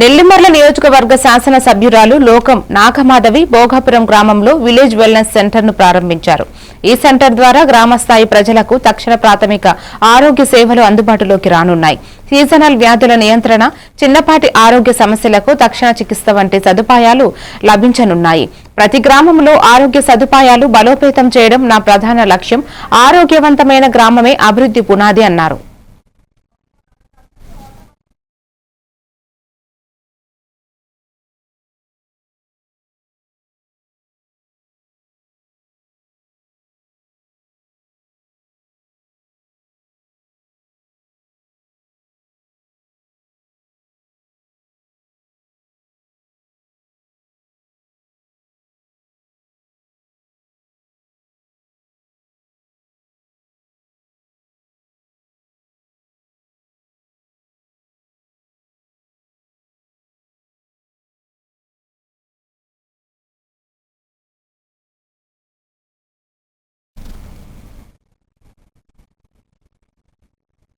నెల్లిమర్ల నియోజకవర్గ శాసన సభ్యురాలు లోకం నాగమాధవి భోగాపురం గ్రామంలో విలేజ్ వెల్నెస్ సెంటర్ను ప్రారంభించారు. ఈ సెంటర్ ద్వారా గ్రామస్థాయి ప్రజలకు తక్షణ ప్రాథమిక ఆరోగ్య సేవలు అందుబాటులోకి రానున్నాయి. సీజనల్ వ్యాధుల నియంత్రణ చిన్నపాటి ఆరోగ్య సమస్యలకు తక్షణ చికిత్స వంటి సదుపాయాలు లభించనున్నాయి. ప్రతి గ్రామంలో ఆరోగ్య సదుపాయాలు బలోపేతం చేయడం నా ప్రధాన లక్ష్యం. ఆరోగ్యవంతమైన గ్రామమే అభివృద్ధి పునాది అన్నారు.